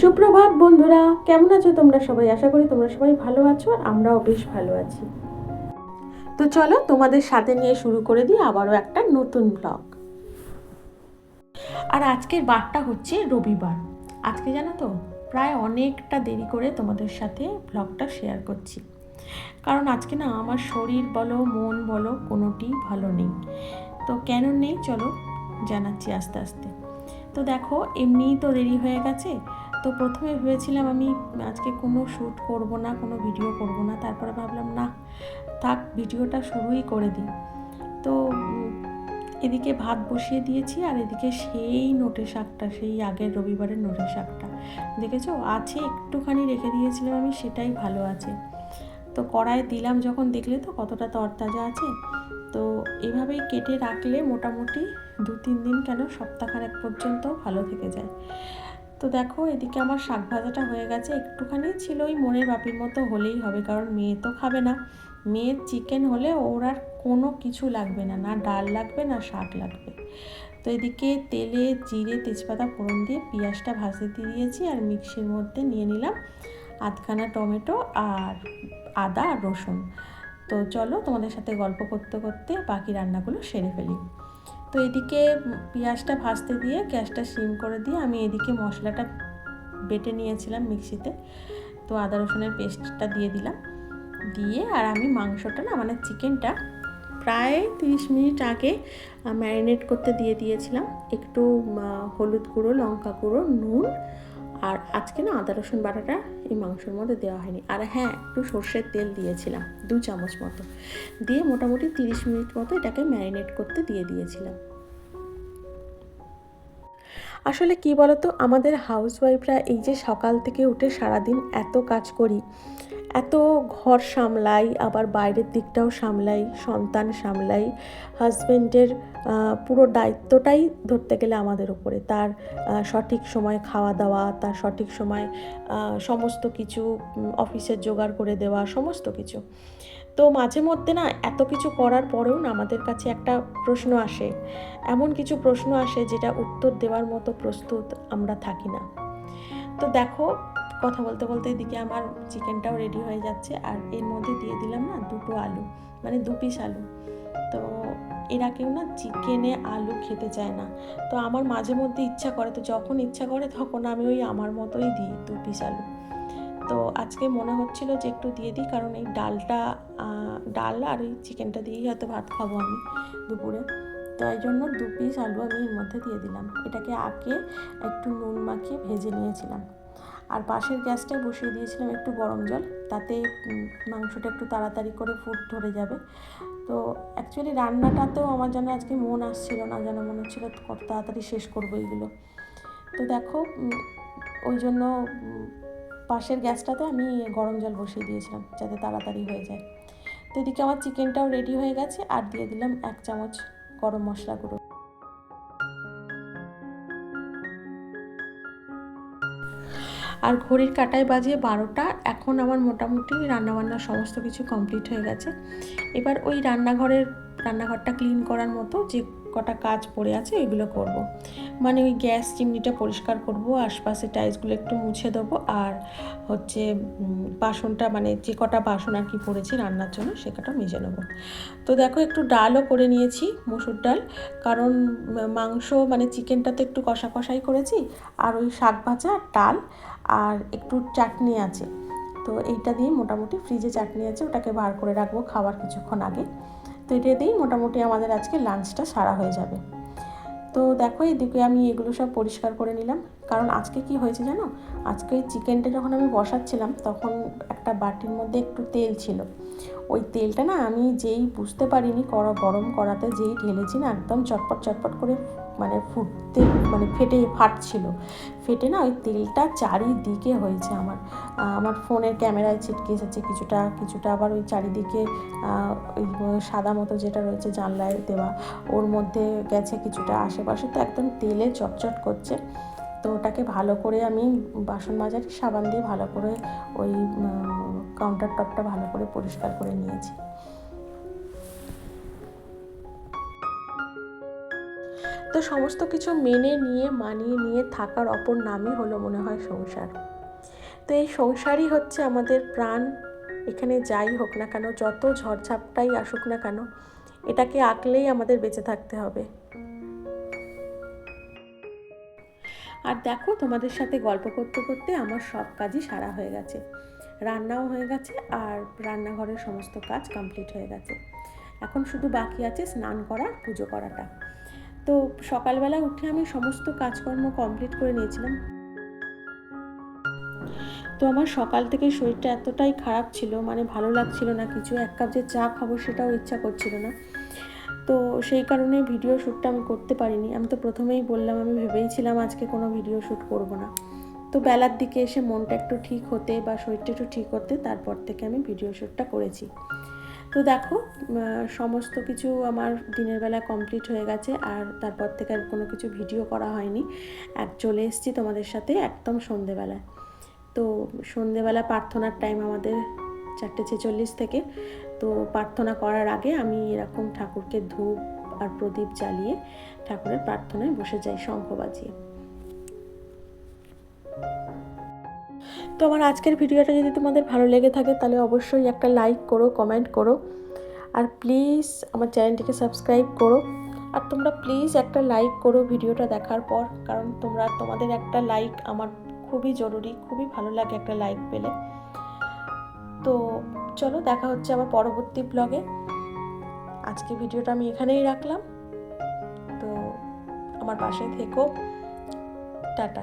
সুপ্রভাত বন্ধুরা, কেমন আছো তোমরা সবাই? আশা করি তোমরা সবাই ভালো আছো আর আমরাও বেশ ভালো আছি। তো চলো তোমাদের সাথে নিয়ে শুরু করে দিই আবারও একটা নতুন ব্লগ আর আজকের বারটা হচ্ছে রবিবার। আজকে জানো তো, প্রায় অনেকটা দেরি করে তোমাদের সাথে ব্লগটা শেয়ার করছি। কারণ আজকে না আমার শরীর বলো, মন বলো কোনোটি ভালো নেই। তো কেন নেই চলো জানাচ্ছি আস্তে আস্তে। তো দেখো, এমনিই তো দেরি হয়ে গেছে। তো প্রথমে ভেবেছিলাম আমি আজকে কোনো শ্যুট করব না, কোনো ভিডিও করব না, তারপরে ভাবলাম, না, থাক, ভিডিওটা শুরুই করে দিই। তো এদিকে ভাত বসিয়ে দিয়েছি আর এদিকে সেই নোটে শাকটা, সেই আগের রবিবারের নোটে শাকটা। দেখেছ? আছে, একটুখানি রেখে দিয়েছিলাম আমি, সেটাই ভালো আছে। তো কড়াই দিলাম যখন, দেখলে তো কতটা তরতাজা আছে। তো এভাবেই কেটে রাখলে মোটামুটি দু তিন দিন কেন, সপ্তাহখানেক পর্যন্ত ভালো থেকে যায়। তো দেখো, এদিকে আমার শাক ভাজাটা হয়ে গেছে। একটুখানি ছিল ওই মনের বাপির মতো হলেই হবে, কারণ মেয়ে তো খাবে না। মেয়ের চিকেন হলে ওর আর কোনো কিছু লাগবে না না ডাল লাগবে, না শাক লাগবে। তো এদিকে তেলে জিরে, তেজপাতা, ফোড়ন দিয়ে পেঁয়াজটা ভাজতে দিয়ে দিয়েছি আর মিক্সির মধ্যে নিয়ে নিলাম আধখানা টমেটো আর আদা আর রসুন। তো চলো তোমাদের সাথে গল্প করতে করতে বাকি রান্নাগুলো সেরে ফেলি। তো এদিকে পেঁয়াজটা ভাজতে দিয়ে গ্যাসটা সিম করে দিয়ে আমি এদিকে মশলাটা বেটে নিয়েছিলাম মিক্সিতে। তো আদা রসুনের পেস্টটা দিয়ে দিলাম। দিয়ে আর আমি মাংসটা না মানে চিকেনটা প্রায় তিরিশ মিনিট আগে ম্যারিনেট করতে দিয়ে দিয়েছিলাম। একটু হলুদ গুঁড়ো, লঙ্কা গুঁড়ো, নুন আর আজকে না আদা রসুন বাটাটা এই মাংসের মধ্যে দেওয়া হয়নি। আর হ্যাঁ একটু সর্ষের তেল দিয়েছিলাম, দু চামচ মতো। দিয়ে মোটামুটি তিরিশ মিনিট মতো এটাকে ম্যারিনেট করতে দিয়ে দিয়েছিলাম। আসলে কি বলতো, আমাদের হাউসওয়াইফরা এই যে সকাল থেকে উঠে সারাদিন এত কাজ করি এত ঘর সামলাই, আবার বাইরের দিকটাও সামলাই, সন্তান সামলাই হাজব্যান্ডের পুরো দায়িত্বটাই ধরতে গেলে আমাদের উপরে। তার সঠিক সময় খাওয়া দাওয়া, তার সঠিক সময় সমস্ত কিছু অফিসের জোগাড় করে দেওয়া, সমস্ত কিছু। তো মাঝে মধ্যে না, এত কিছু করার পরেও না আমাদের কাছে একটা প্রশ্ন আসে। এমন কিছু প্রশ্ন আসে যেটা উত্তর দেওয়ার মতো প্রস্তুত আমরা থাকি না। তো দেখো কথা বলতে বলতে এদিকে আমার চিকেনটাও রেডি হয়ে যাচ্ছে আর এর মধ্যে দিয়ে দিলাম না দুটো আলু মানে দু পিস আলু। তো এরা কেউ না চিকেনে আলু খেতে চায় না। তো আমার মাঝে মধ্যে ইচ্ছা করে, তো যখন ইচ্ছা করে তখন আমি ওই আমার মতোই দিই দু পিস আলু। তো আজকে মনে হচ্ছিল যে একটু দিয়ে দিই, কারণ এই ডালটা ডাল আর ওই চিকেনটা দিয়েই হয়তো ভাত খাব আমি দুপুরে। তাই জন্য দু পিস আলু আমি এর মধ্যে দিয়ে দিলাম। এটাকে আগে একটু নুন মাখিয়ে ভেজে নিয়েছিলাম। আর পাশের গ্যাসটায় বসিয়ে দিয়েছিলাম একটু গরম জল, তাতে মাংসটা একটু তাড়াতাড়ি করে ফুট ধরে যাবে। তো অ্যাকচুয়ালি রান্নাটাতেও আমার যেন আজকে মন আসছিল না, যেন মনে হচ্ছিল কত তাড়াতাড়ি শেষ করব এইগুলো তো দেখো ওই জন্য পাশের গ্যাসটাতে আমি গরম জল বসিয়ে দিয়েছিলাম, যাতে তাড়াতাড়ি হয়ে যায়। তো এদিকে আমার চিকেনটাও রেডি হয়ে গেছে, আর দিয়ে দিলাম এক চামচ গরম মশলা গুঁড়ো। আর ঘড়ির কাটায় বাজে বারোটা, এখন আমার মোটামুটি রান্নাবান্না সমস্ত কিছু কমপ্লিট হয়ে গেছে। এবার ওই রান্নাঘরের, রান্নাঘরটা ক্লিন করার মতো যে কটা কাজ পড়ে আছে ওইগুলো করব। মানে ওই গ্যাস চিমনিটা পরিষ্কার করব আশপাশে টাইলসগুলো একটু মুছে দেবো আর হচ্ছে বাসনটা মানে যে কটা বাসন আর কি পড়েছে রান্নার জন্য সে কটা মেজে নেব। তো দেখো একটু ডালও করে নিয়েছি, মুসুর ডাল। কারণ মাংস মানে চিকেনটা তো একটু কষা কষাই করেছি, আর ওই শাক ভাজা ডাল। আর একটু চাটনি আছে। তো এইটা দিয়ে মোটামুটি ফ্রিজে চাটনি আছে, ওটাকে বার করে রাখব খাওয়ার কিছুক্ষণ আগে। তো এটা দিয়েই মোটামুটি আমাদের আজকে লাঞ্চটা সারা হয়ে যাবে। তো দেখো এদিকে আমি এগুলো সব পরিষ্কার করে নিলাম। কারণ আজকে কি হয়েছে জানো? আজকে ওই চিকেনটা যখন আমি বসাচ্ছিলাম, তখন একটা বাটির মধ্যে একটু তেল ছিল। ওই তেলটা না আমি যেই বুঝতে পারিনি করা গরম করাতে যেই ঢেলেছি না, একদম চটপট চটপট করে মানে ফুটতে মানে ফেটে, ফাটছিল। ফেটে না ওই তেলটা চারিদিকে হয়েছে আমার। আমার ফোনের ক্যামেরায় ছিটকে এসেছে কিছুটা কিছুটা আবার ওই চারিদিকে ওই সাদা মতো যেটা রয়েছে জানলায় দেওয়া, ওর মধ্যে গেছে কিছুটা। আশেপাশে তো একদম তেলে চটচট করছে। তো ওটাকে ভালো করে আমি বাসন মাজার, সাবান দিয়ে ভালো করে ওই কাউন্টার টপটা ভালো করে পরিষ্কার করে নিয়েছি। তো সমস্ত কিছু মেনে নিয়ে, মানিয়ে নিয়ে থাকার অপর নামই হলো মনে হয় সংসার। তো এই সংসারই হচ্ছে আমাদের প্রাণ। এখানে যাই হোক না কেন, যত ঝড়ঝাপটাই আসুক না কেন, এটাকে আঁকলেই আমাদের বেঁচে থাকতে হবে। আর দেখো, তোমাদের সাথে গল্প করতে করতে আমার সব কাজই সারা হয়ে গেছে। রান্নাও হয়ে গেছে আর রান্নাঘরের সমস্ত কাজ কমপ্লিট হয়ে গেছে। এখন শুধু বাকি আছে স্নান করা, পুজো করাটা। তো সকালবেলা উঠে আমি সমস্ত কাজকর্ম কমপ্লিট করে নিয়েছিলাম। তো আমার সকাল থেকে শরীরটা এতটাই খারাপ ছিল মানে ভালো লাগছিল না কিছু। এক কাপ যে চা খাব সেটাও ইচ্ছা করছিল না। তো সেই কারণে ভিডিও শ্যুটটা আমি করতে পারিনি। আমি তো প্রথমেই বললাম, আমি ভেবেইছিলাম আজকে কোনো ভিডিও শ্যুট করব না। তো বেলার দিকে এসে মনটা একটু ঠিক হতে বা শরীরটা একটু ঠিক হতে তারপর থেকে আমি ভিডিও শ্যুটটা করেছি। তো দেখো সমস্ত কিছু আমার দিনের বেলা কমপ্লিট হয়ে গেছে আর তারপর থেকে আর কোনো কিছু ভিডিও করা হয়নি। এক চলে এসেছি তোমাদের সাথে একদম সন্ধেবেলায়। তো সন্ধেবেলা প্রার্থনার টাইম আমাদের চারটে ছেচল্লিশ থেকে। তো প্রার্থনা করার আগে আমি এরকম ঠাকুরকে ধূপ আর প্রদীপ জ্বালিয়ে ঠাকুরের প্রার্থনায় বসে যাই শঙ্খ বাজিয়ে। তো আমার আজকের ভিডিওটা যদি তোমাদের ভালো লেগে থাকে তাহলে অবশ্যই একটা লাইক করো কমেন্ট করো। আর প্লিজ আমার চ্যানেলটিকে সাবস্ক্রাইব করো। আর তোমরা প্লিজ একটা লাইক করো ভিডিওটা দেখার পর, কারণ তোমরা তোমাদের একটা লাইক আমার খুবই জরুরি, খুবই ভালো লাগে একটা লাইক পেলে। তো চলো দেখা হচ্ছে আমার পরবর্তী ব্লগে আজকে ভিডিওটা আমি এখানেই রাখলাম। তো আমার পাশে থেকো। টাটা।